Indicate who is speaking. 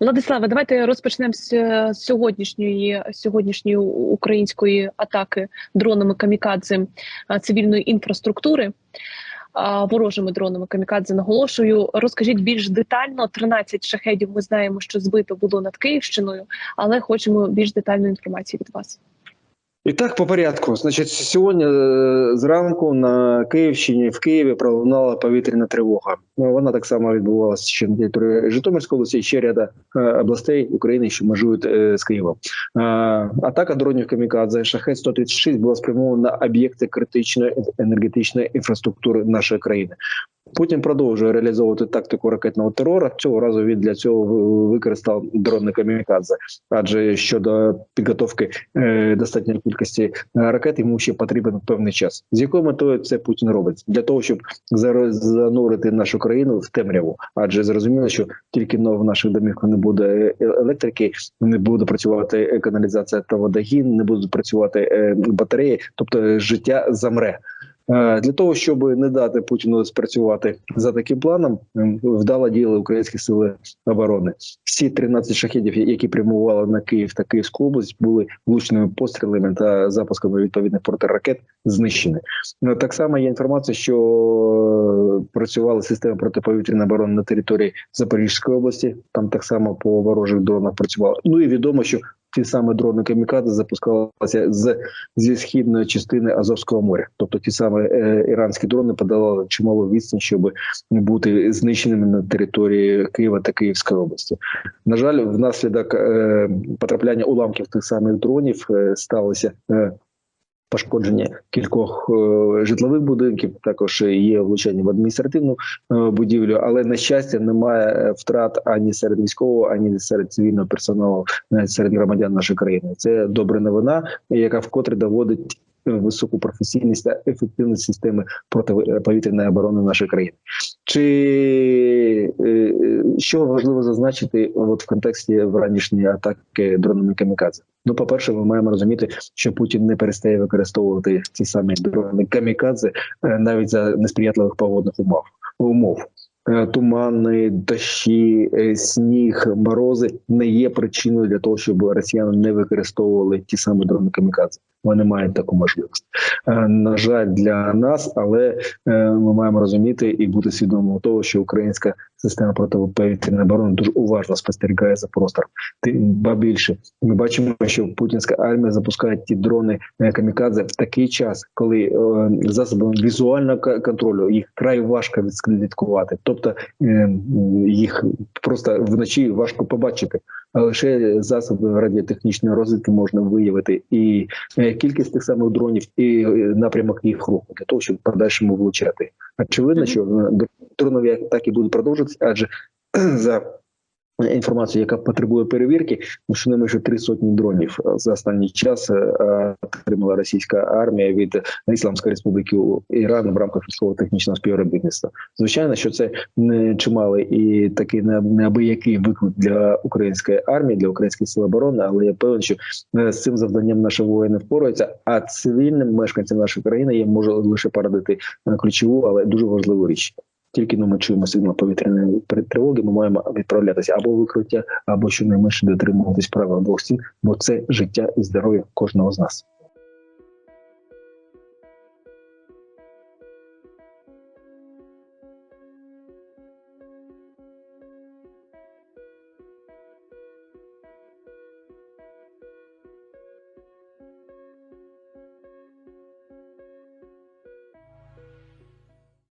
Speaker 1: Владиславе, давайте розпочнемо з е, сьогоднішньої сьогоднішньої української атаки дронами камікадзе е, цивільної інфраструктури. Ворожими дронами камікадзе наголошую. Розкажіть більш детально. 13 шахедів. Ми знаємо, що збито було над Київщиною, але хочемо більш детальної інформації від вас.
Speaker 2: І так, по порядку. Значить, сьогодні е, зранку на Київщині в Києві пролунала повітряна тривога. Ну, Вона так само відбувалася ще на території Житомирської області, і ще ряда е, областей України, що межують е, з Києвом. Е, Атака дронів камікадзе шахет 136 була спрямована на об'єкти критичної енергетичної інфраструктури нашої країни. Путін продовжує реалізовувати тактику ракетного терору. Цього разу він для цього використав дрони камікадзе, адже щодо підготовки е, достатньої кількості е, ракет йому ще потрібен певний час. З якою метою це Путін робить для того, щоб занурити нашу країну в темряву, адже зрозуміло, що тільки в наших домівках не буде електрики, не буде працювати каналізація та водогін, не будуть працювати е, батареї, тобто життя замре. Е, Для того щоб не дати Путіну спрацювати за таким планом, ем, вдало діяли українські сили оборони. Всі 13 шахедів, які прямували на Київ та Київську область, були влучними пострілами та запусками відповідних протиракет знищені. Ну, Так само є інформація, що працювали системи протиповітряної оборони на території Запорізької області. Там так само по ворожих дронах працювало. Ну і відомо, що ті самі дрони камікадзе запускалися з зі східної частини Азовського моря, тобто ті самі е, іранські дрони подавали чимало відстань, щоб бути знищеними на території Києва та Київської області. На жаль, внаслідок е, потрапляння уламків тих самих дронів е, сталося. Е, Пошкодження кількох е, житлових будинків також є влучання в адміністративну е, будівлю, але на щастя немає е, втрат ані серед військового, ані серед цивільного персоналу, навіть серед громадян нашої країни. Це добра новина, яка вкотре доводить високу професійність та ефективність системи протиповітряної оборони нашої країни. Чи що важливо зазначити от в контексті вранішньої атаки дронами камікадзе? Ну, по-перше, ми маємо розуміти, що Путін не перестає використовувати ці самі дрони камікадзе е, навіть за несприятливих погодних умов. умов. Е, Тумани, дощі, е, сніг, морози не є причиною для того, щоб росіяни не використовували ті самі дрони камікадзе. Вони мають таку можливість. Е, На жаль, для нас, але е, ми маємо розуміти і бути свідомими того, що українська система протиповітряної оборони дуже уважно спостерігає за простором. Тим ба більше ми бачимо, що путінська армія запускає ті дрони камікадзе в такий час, коли е, засобами візуального контролю їх край важко відслідкувати, тобто їх просто вночі важко побачити. А лише засоби радіотехнічної розвідки можна виявити і кількість тих самих дронів, і напрямок їх руху для того, щоб в подальшому влучати. Очевидно, що е, дронові атаки будуть продовжуватися, адже за інформацією, яка потребує перевірки, ну щонайменше три сотні дронів е, за останній час е, отримала російська армія від Ісламської республіки Іран в рамках військово-технічного співробітництва. Звичайно, що це не чималий і такий не- неабиякий виклик для української армії, для українських сил оборони, але я певен, що е, з цим завданням наші воїни впораються. А цивільним мешканцям нашої країни я можу лише порадити ключову, але дуже важливу річ. Тільки но ми чуємо сигнал повітряної тривоги, ми маємо відправлятися або викриття, або щонайменше дотримуватись правил двох стін, бо це життя і здоров'я кожного з нас.